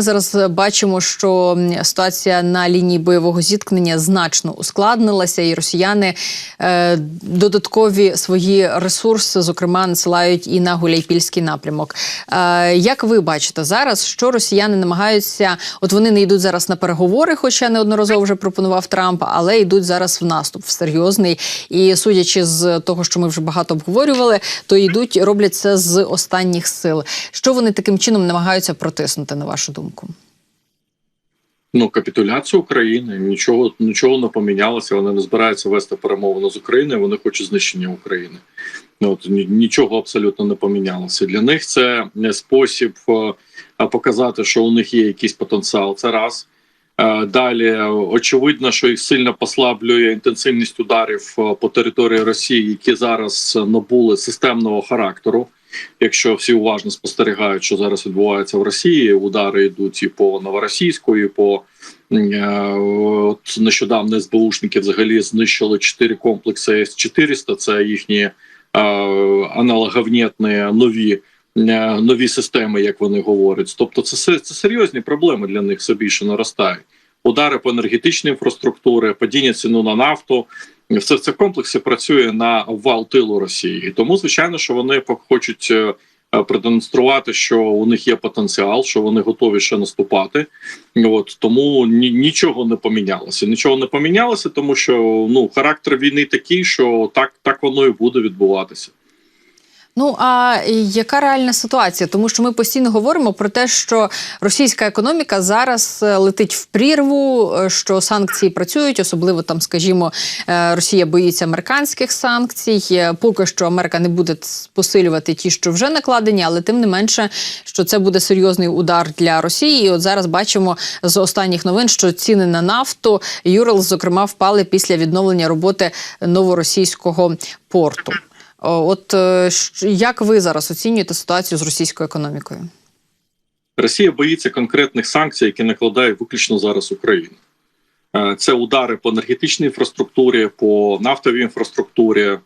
Зараз бачимо, що ситуація на лінії бойового зіткнення значно ускладнилася, і росіяни е, додаткові свої ресурси, зокрема, насилають і на Гуляйпільський напрямок. Е, як ви бачите зараз, що росіяни намагаються? От вони не йдуть зараз на переговори, хоча неодноразово вже пропонував Трамп, але йдуть зараз в наступ в серйозний. І судячи з того, що ми вже багато обговорювали, то йдуть, роблять це з останніх сил. Що вони таким чином намагаються протиснути, на вашу думку? Ну, капітуляція України нічого нічого не помінялося. Вони не збираються вести перемовини з Україною. Вони хочуть знищення України. Ну, От нічого абсолютно не помінялося. Для них це е, спосіб е, показати, що у них є якийсь потенціал. Це раз. Е, Далі очевидно, що їх сильно послаблює інтенсивність ударів е, по території Росії, які зараз набули системного характеру. Якщо всі уважно спостерігають, що зараз відбувається в Росії, удари йдуть і по новоросійську, і по е, от нещодавно СБУшники взагалі знищили чотири комплекси С-400, Це їхні е, аналоговнітні нові. е, Нові системи, як вони говорять, тобто це це серйозні проблеми для них все більше наростають. Удари по енергетичній інфраструктурі, падіння ціну на нафту, все в комплексі працює на вал тилу Росії. І тому, звичайно, що вони хочуть е, е, продемонструвати, що у них є потенціал, що вони готові ще наступати. От тому ні, нічого не помінялося. Нічого не помінялося, тому що ну характер війни такий, що так, так воно і буде відбуватися. Ну а яка реальна ситуація? Тому що ми постійно говоримо про те, що російська економіка зараз е, летить в прірву, е, що санкції працюють, особливо там, скажімо, е, Росія боїться американських санкцій. Поки що Америка не буде посилювати ті, що вже накладені, але тим не менше, що це буде серйозний удар для Росії. І от зараз бачимо з останніх новин, що ціни на нафту Юрл, зокрема, впали після відновлення роботи новоросійського порту. От е, як ви зараз оцінюєте ситуацію з російською економікою? Росія боїться конкретних санкцій, які накладає виключно зараз Україна. Е, Це удари по енергетичній інфраструктурі, по нафтовій інфраструктурі.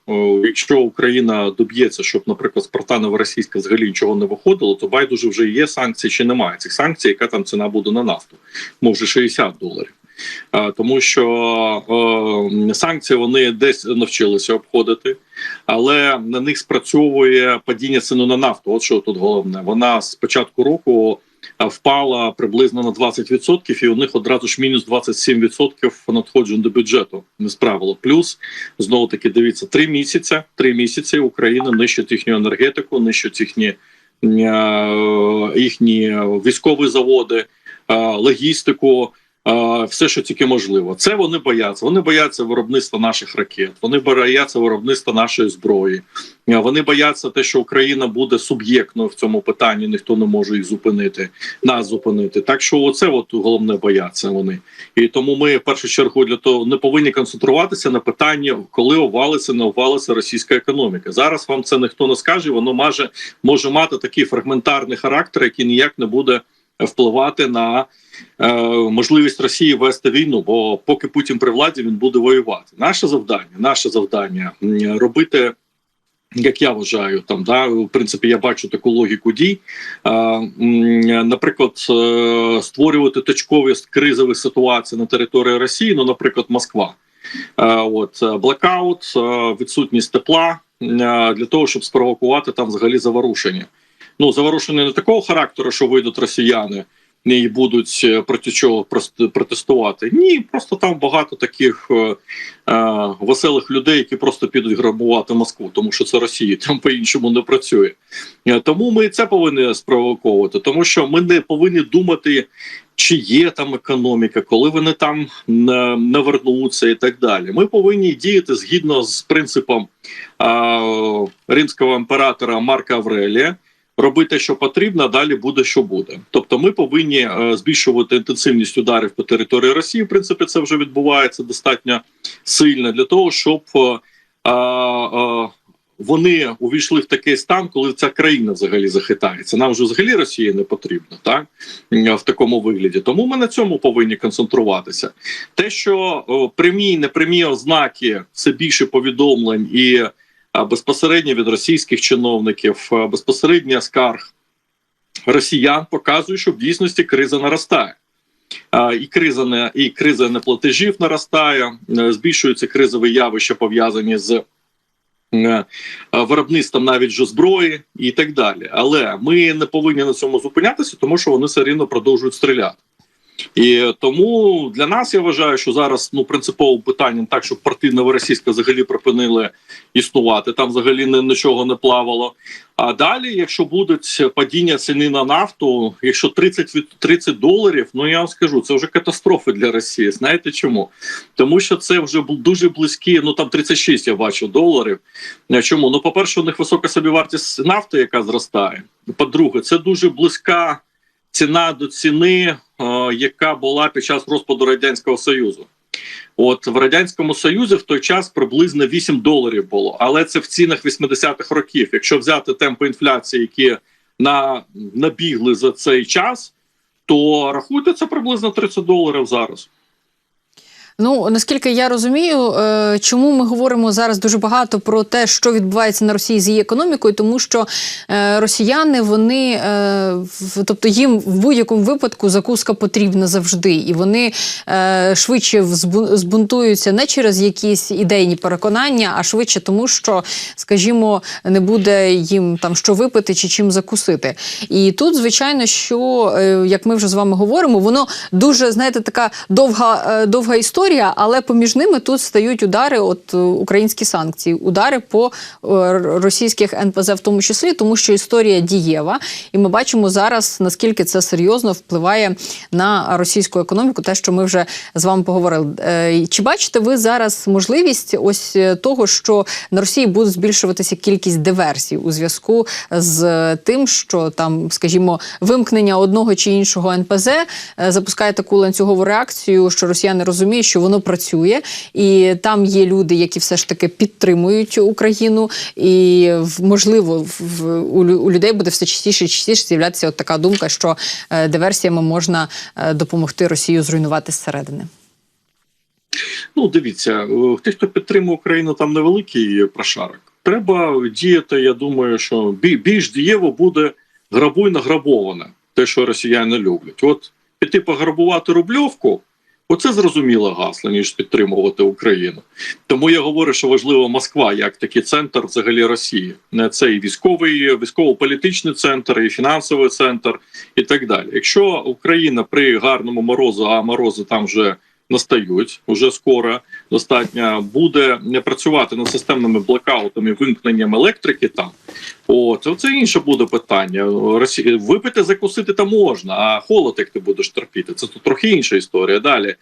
Якщо Україна доб'ється, щоб, наприклад, з порта Новоросійська взагалі нічого не виходило, то байдуже вже є санкції чи немає цих санкцій, яка там ціна буде на нафту, може 60 доларів. Е, Тому що е, санкції вони десь навчилися обходити, але на них спрацьовує падіння ціни на нафту. От що тут головне. Вона з початку року впала приблизно на 20%, і у них одразу ж мінус 27% надходжень до бюджету не справило. Плюс знову таки дивіться, три місяці. Три місяці Україна нищить їхню енергетику, нищить їхні, е, їхні військові заводи, е, логістику. Все, що тільки можливо, це вони бояться. Вони бояться виробництва наших ракет. Вони бояться виробництва нашої зброї. Вони бояться те, що Україна буде суб'єктною в цьому питанні. Ніхто не може їх зупинити, нас зупинити. Так що, оце от головне бояться вони. І тому ми в першу чергу для того не повинні концентруватися на питанні, коли овалиться, не овалиться російська економіка. Зараз вам це ніхто не скаже. Воно може, може мати такий фрагментарний характер, який ніяк не буде впливати на е, можливість Росії вести війну. Бо поки Путін при владі він буде воювати. Наше завдання, наше завдання робити. Як я вважаю, там да в принципі я бачу таку логіку дій. Е, наприклад, е, створювати точкові кризові ситуації на території Росії, ну, наприклад, Москва. Е, От блокаут, відсутність тепла для того, щоб спровокувати там взагалі заворушення. Ну заворушення не такого характеру, що вийдуть росіяни і будуть е, проти чого протестувати. Ні, просто там багато таких е, е, веселих людей, які просто підуть грабувати Москву, тому що це Росія, там по-іншому не працює. Е, Тому ми це повинні спровоковувати, тому що ми не повинні думати, чи є там економіка, коли вони там не, не вернуться і так далі. Ми повинні діяти згідно з принципом е, римського імператора Марка Аврелія. Робити, що потрібно, далі буде, що буде. Тобто, ми повинні е, збільшувати інтенсивність ударів по території Росії. В принципі, це вже відбувається достатньо сильно для того, щоб е, е, вони увійшли в такий стан, коли ця країна взагалі захитається. Нам вже взагалі Росія не потрібна, так в такому вигляді. Тому ми на цьому повинні концентруватися. Те, що прямі непрямі ознаки, все більше повідомлень і безпосередньо від російських чиновників, безпосередньо скарг росіян показує, що в дійсності криза наростає. І криза не і криза неплатежів наростає, е, збільшуються кризові явища пов'язані з е, виробництвом навіть же зброї і так далі. Але ми не повинні на цьому зупинятися, тому що вони все рівно продовжують стріляти. І тому для нас я вважаю, що зараз ну принциповим питанням так, щоб партійна Новоросійська взагалі припинили існувати. Там взагалі ні- нічого не плавало. А далі, якщо буде падіння ціни на нафту, якщо 30, від 30 доларів, ну я вам скажу, це вже катастрофа для Росії. Знаєте чому? Тому що це вже дуже близькі. Ну там 36 я бачу доларів. Чому? Ну, по-перше, у них висока собівартість нафти, яка зростає. По-друге, це дуже близька ціна до ціни, е, яка була під час розпаду радянського союзу. От в радянському союзі в той час приблизно 8 доларів було, але це в цінах 80-х років. Якщо взяти темпи інфляції, які на набігли за цей час, то рахуйте це приблизно 30 доларів зараз. Ну наскільки я розумію, е, чому ми говоримо зараз дуже багато про те, що відбувається на Росії з її економікою, тому що е, росіяни вони, е, тобто їм в будь-якому випадку закуска потрібна завжди, і вони швидше збунтуються не через якісь ідейні переконання, а швидше тому, що, скажімо, не буде їм там що випити чи чим закусити. І тут, звичайно, що як ми вже з вами говоримо, воно дуже знаєте, така довга, довга історія, але поміж ними тут стають удари, от е, українські санкції, удари по е, російських НПЗ, в тому числі, тому що історія дієва, і ми бачимо зараз наскільки це серйозно впливає на російську економіку. Те, що ми вже з вами поговорили. Е, Чи бачите ви зараз можливість ось того, що на Росії буде збільшуватися кількість диверсій у зв'язку з тим, що там, скажімо, вимкнення одного чи іншого НПЗ запускає таку ланцюгову реакцію, що росіяни розуміють, що воно працює, і там є люди, які все ж таки підтримують Україну, і можливо в, у, людей буде все частіше і частіше з'являтися от така думка, що е, диверсіями можна е, допомогти Росію зруйнувати зсередини. Ну, дивіться, е, ті, хто підтримує Україну, там невеликий прошарок. Треба діяти. Я думаю, що більш дієво буде грабуй награбоване, те, що росіяни люблять. От піти пограбувати рубльовку. Оце зрозуміло гасло, ніж підтримувати Україну. Тому я говорю, що важлива Москва як такий центр взагалі Росії. Не Це і військовий, військово-політичний центр, і фінансовий центр, і так далі. Якщо Україна при гарному морозу, а морози там вже настають уже скоро достатньо буде не працювати над системними блокаутами, вимкненням електрики там. О, це, інше буде питання. Росі... Випити, закусити та можна, а холод, як ти будеш терпіти, це тут трохи інша історія. Далі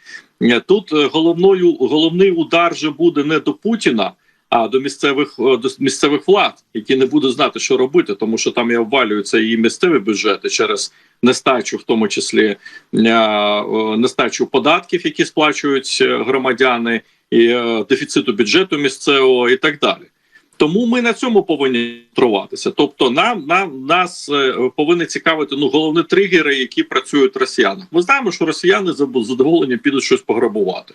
тут е, головною головний удар же буде не до Путіна. А до місцевих е, до місцевих влад, які не будуть знати, що робити, тому що там і обвалюються і місцеві бюджети через нестачу, в тому числі е, нестачу податків, які сплачують е, громадяни, і дефіциту бюджету місцевого, і так далі. Тому ми на цьому повинні труватися. Тобто, нам нам нас повинні цікавити ну головні тригери, які працюють росіяни. Ми знаємо, що росіяни за задоволенням підуть щось пограбувати.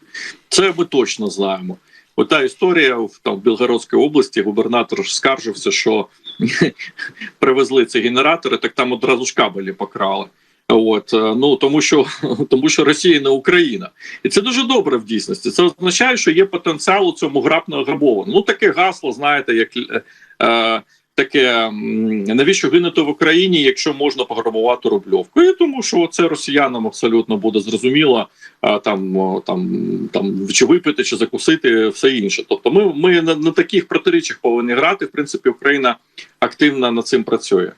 Це ми точно знаємо. Ота історія в там в Білгородській області губернатор скаржився, що привезли ці генератори, так там одразу ж кабелі покрали. От е, ну тому, що тому, що Росія не Україна, і це дуже добре в дійсності. Це означає, що є потенціал у цьому грабно награбовано. Ну таке гасло, знаєте, як е, е, таке навіщо гинути в Україні, якщо можна пограбувати рубльовку? Я тому, що це росіянам абсолютно буде зрозуміло, там там там чи випити, чи закусити, все інше. Тобто, ми, ми на, на таких протиріччях повинні грати. В принципі, Україна активно над цим працює.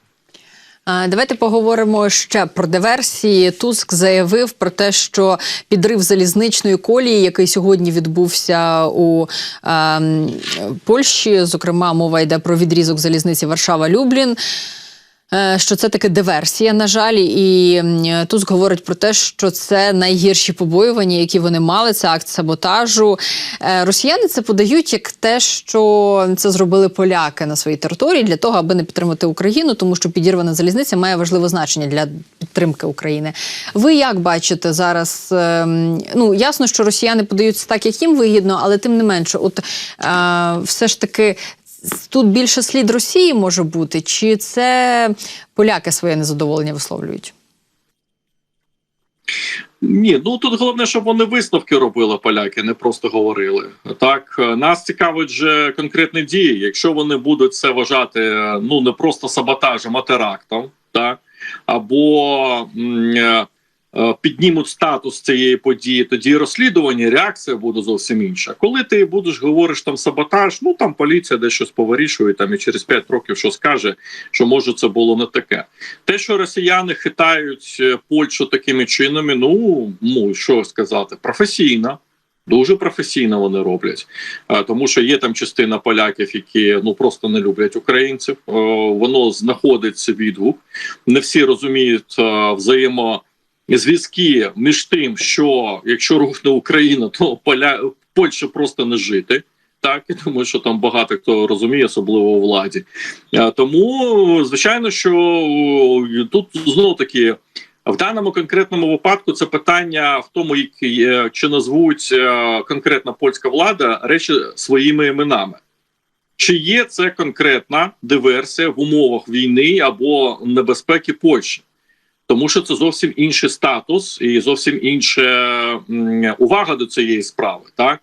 Давайте поговоримо ще про диверсії. Туск заявив про те, що підрив залізничної колії, який сьогодні відбувся у е, Польщі, зокрема, мова йде про відрізок залізниці Варшава-Люблін. Е, Що це таки диверсія, на жаль, і Туск говорить про те, що це найгірші побоювання, які вони мали. Це акт саботажу. Е, Росіяни це подають як те, що це зробили поляки на своїй території для того, аби не підтримати Україну, тому що підірвана залізниця має важливе значення для підтримки України. Ви як бачите зараз? ем, Ну ясно, що росіяни подаються так, як їм вигідно, але тим не менше, от е, все ж таки. Тут більше слід Росії може бути, чи це поляки своє незадоволення висловлюють? Ні, ну тут головне, щоб вони висновки робили поляки, не просто говорили. Так нас цікавить же конкретні дії. Якщо вони будуть це вважати ну не просто саботажем, а терактом, так або м, піднімуть статус цієї події, тоді розслідування, реакція буде зовсім інша. Коли ти будеш говориш там саботаж, ну там поліція десь щось повирішує, там і через 5 років що скаже, що може це було не таке. Те, що росіяни хитають е, Польщу такими чинами, ну, ну що сказати, професійно. Дуже професійно вони роблять, Е, тому що є там частина поляків, які ну просто не люблять українців. Е, Воно знаходиться відгук. Не всі розуміють е, взаємозв'язки між тим, що якщо рухне Україна, то поля Польща просто не жити. Так, і тому що там багато хто розуміє, особливо у владі. Е, Тому, звичайно, що е, тут знову таки в даному конкретному випадку це питання в тому, е, чи назвуть конкретна польська влада речі своїми іменами. Чи є це конкретна диверсія в умовах війни або небезпеки Польщі? Тому що це зовсім інший статус і зовсім інша увага до цієї справи, так?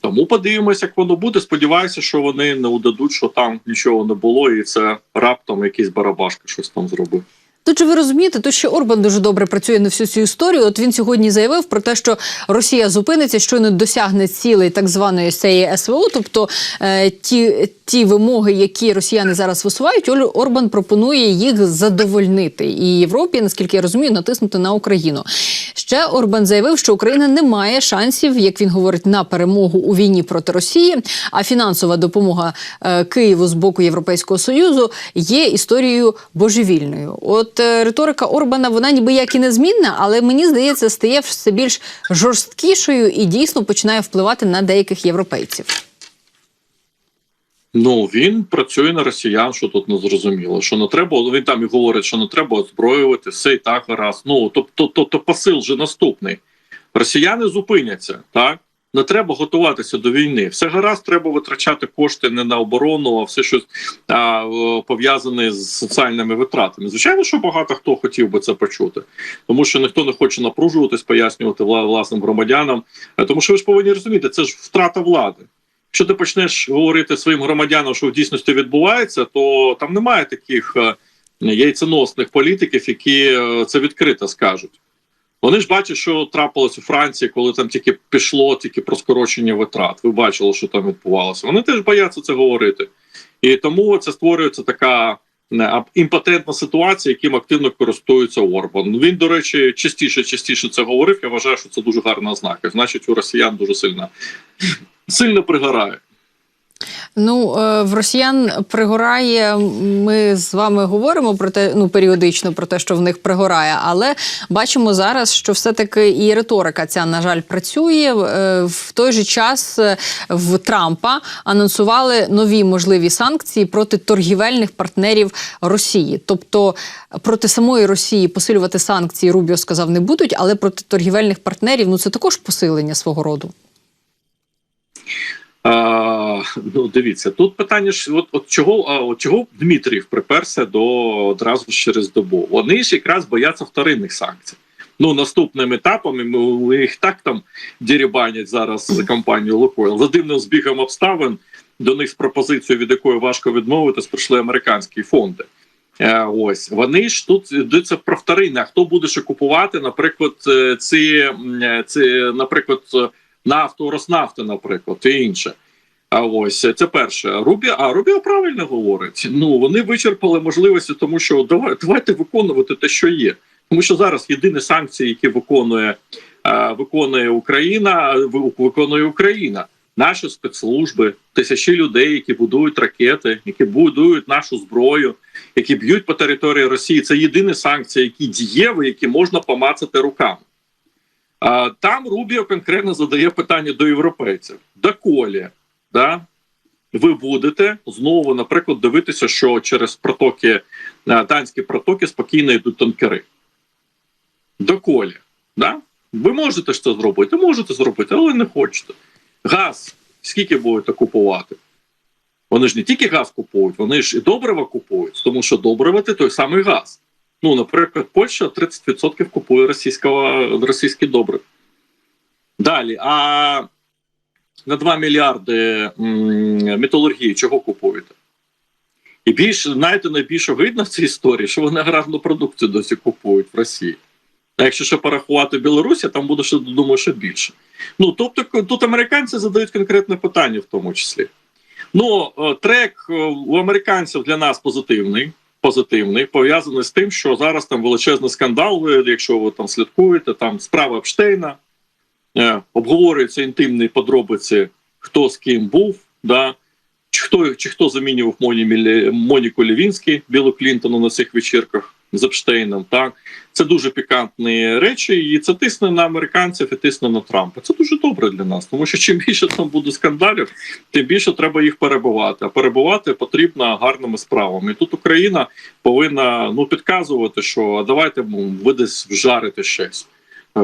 Тому подивимося, як воно буде. Сподіваюся, що вони не удадуть, що там нічого не було, і це раптом якийсь барабашка щось там зробив. Тут же ви розумієте, то що Орбан дуже добре працює на всю цю історію. От він сьогодні заявив про те, що Росія зупиниться, щойно досягне цілей так званої цієї СВО, тобто е, ті, ті вимоги, які росіяни зараз висувають, Оль- Орбан пропонує їх задовольнити і Європі, наскільки я розумію, натиснути на Україну. Ще Орбан заявив, що Україна не має шансів, як він говорить, на перемогу у війні проти Росії. А фінансова допомога е, Києву з боку Європейського союзу є історією божевільною. От е, риторика Орбана, вона ніби як і незмінна, але мені здається, стає все більш жорсткішою і дійсно починає впливати на деяких європейців. Ну він працює на росіян, що тут не зрозуміло. Що не треба, він там і говорить, що не треба озброювати, все і так гаразд. Ну тобто, то, то посил же наступний. Росіяни зупиняться, так не треба готуватися до війни. Все гаразд, треба витрачати кошти не на оборону, а все щось а, пов'язане з соціальними витратами. Звичайно, що багато хто хотів би це почути, тому що ніхто не хоче напружуватись, пояснювати вла- власним громадянам. Е, Тому що ви ж повинні розуміти, це ж втрата влади. Якщо ти почнеш говорити своїм громадянам, що в дійсності відбувається, то там немає таких е, яйценосних політиків, які е, це відкрито скажуть. Вони ж бачать, що трапилось у Франції, коли там тільки пішло тільки про скорочення витрат. Ви бачили, що там відбувалося. Вони теж бояться це говорити. І тому це створюється така е, імпотентна ситуація, яким активно користується Орбан. Він, до речі, частіше частіше це говорив. Я вважаю, що це дуже гарна ознака. Значить, у росіян дуже сильно, сильно пригорає. Ну е, в росіян пригорає. Ми з вами говоримо про те, ну періодично про те, що в них пригорає, але бачимо зараз, що все-таки і риторика ця на жаль працює. Е, В той же час е, в Трампа анонсували нові можливі санкції проти торгівельних партнерів Росії. Тобто проти самої Росії посилювати санкції Рубіо сказав не будуть, але проти торгівельних партнерів ну це також посилення свого роду. А, ну, дивіться, тут питання ж, от, от чого, а, от чого Дмитрів приперся до одразу через добу. Вони ж якраз бояться вторинних санкцій. Ну, наступним етапом ми їх так там дірібанять зараз за компанію Лукойл. За дивним збігом обставин до них з пропозицією, від якої важко відмовитись, прийшли американські фонди. Е, ось вони ж тут йдуться про вторинне. А хто буде ще купувати, наприклад, е, ці, е, ці наприклад, нафту, Роснафти, наприклад, і інше. А ось е, це перше. Рубі, а Рубіо правильно говорить. Ну вони вичерпали можливості, тому що давай, давайте виконувати те, що є. Тому що зараз єдині санкції, які виконує, е, виконує Україна, виконує Україна. Наші спецслужби, тисячі людей, які будують ракети, які будують нашу зброю, які б'ють по території Росії. Це єдині санкції, які дієві, які можна помацати руками. Там Рубіо конкретно задає питання до європейців: доколі да, ви будете знову, наприклад, дивитися, що через протоки, е, данські протоки спокійно йдуть танкери. Доколі. Да? Ви можете ж це зробити, можете зробити, але не хочете. Газ скільки будете купувати? Вони ж не тільки газ купують, вони ж і добрива купують, тому що добрива це той самий газ. Ну, наприклад, Польща 30% купує російського, російський добрив. Далі, а на 2 мільярди металургії чого купуєте? І більше, знаєте, найбільш огидно в цій історії, що вони аграрну продукцію досі купують в Росії. А якщо ще порахувати Білорусі, там буде ще думаю, ще більше. Ну тобто, тут американці задають конкретне питання, в тому числі. Ну, е, трек е, у американців для нас позитивний. Позитивний, пов'язаний з тим, що зараз там величезний скандал. Якщо ви там слідкуєте, там справа Пштейна е, обговорюються інтимні подробиці, хто з ким був, да, чи хто, чи хто замінював Моні, Моніку Лівінський, Білу Клінтону на цих вечірках з Епштейном. Так це дуже пікантні речі, і це тисне на американців і тисне на Трампа. Це дуже добре для нас, тому що чим більше там буде скандалів, тим більше треба їх перебувати. А перебувати потрібно гарними справами. І тут Україна повинна ну підказувати, що «А давайте ви десь вжарите щось. Е,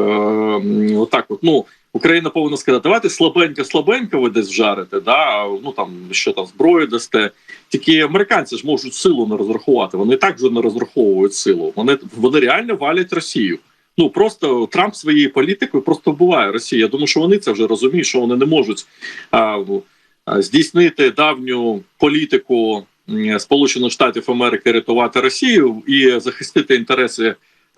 отак, от ну. Україна повинна сказати, давайте слабенько, слабенько ви десь вжарите, да ну там що там зброю дасте. Тільки американці ж можуть силу не розрахувати. Вони так вже не розраховують силу. Вони вони реально валять Росію. Ну просто Трамп своєю політикою просто вбиває Росію. Я думаю, що вони це вже розуміють, що вони не можуть а, а, здійснити давню політику Сполучених Штатів Америки рятувати Росію і захистити інтереси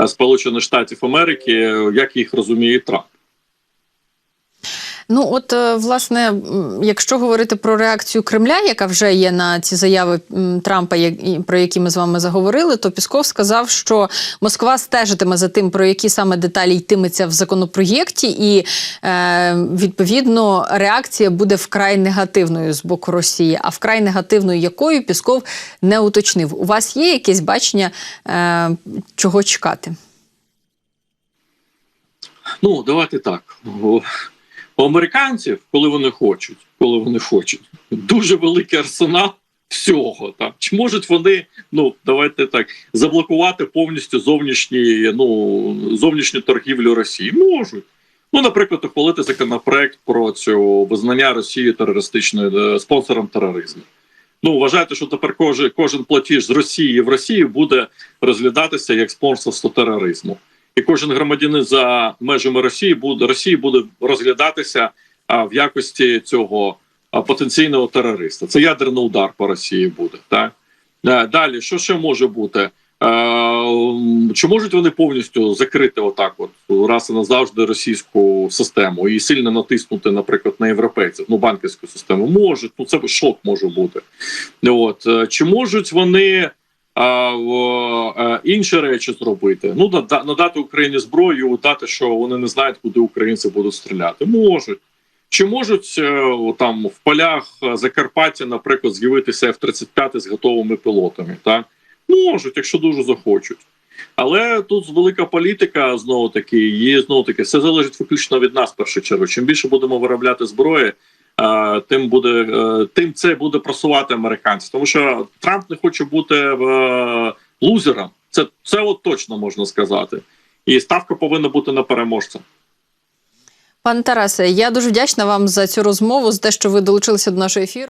Сполучених Штатів Америки, як їх розуміє Трамп. Ну, от, е, власне, якщо говорити про реакцію Кремля, яка вже є на ці заяви Трампа, про які ми з вами заговорили, то Пісков сказав, що Москва стежитиме за тим, про які саме деталі йтиметься в законопроєкті, і е, відповідно реакція буде вкрай негативною з боку Росії. А вкрай негативною якою Пісков не уточнив. У вас є якесь бачення, е, чого чекати? Ну, давайте так. У, американців, коли вони хочуть, коли вони хочуть, дуже великий арсенал всього. Так. Чи можуть вони, ну давайте так, заблокувати повністю зовнішні, ну, зовнішню торгівлю Росії? Можуть. Ну, наприклад, ухвалити законопроект про цю визнання Росії терористичною е, спонсором тероризму. Ну, вважайте, що тепер кожен, кожен платіж з Росії в Росії буде розглядатися як спонсорство тероризму і кожен громадянин за межами Росії буде Росії буде розглядатися а, в якості цього а, потенційного терориста. Це ядерний удар по Росії буде. Так Е, далі, що ще може бути? Е, Чи можуть вони повністю закрити отак, от раз і назавжди російську систему і сильно натиснути, наприклад, на європейців, ну банківську систему? Можуть, ну це шок може бути. От е, чи можуть вони а, в, е, інші речі зробити. Ну нада- надати Україні зброю, дати, що вони не знають, куди українці будуть стріляти. Можуть. Чи можуть е, там в полях е, Закарпаття, наприклад, з'явитися F-35 з готовими пілотами? Так можуть, якщо дуже захочуть. Але тут велика політика знову таки, і знову таки, все залежить виключно від нас першу чергу. Чим більше будемо виробляти зброї, тим буде е, тим це буде просувати американці. Тому що Трамп не хоче бути е, лузером. Це, це от точно можна сказати. І ставка повинна бути на переможця. Пане Тарасе, я дуже вдячна вам за цю розмову, за те, що ви долучилися до нашого ефіру.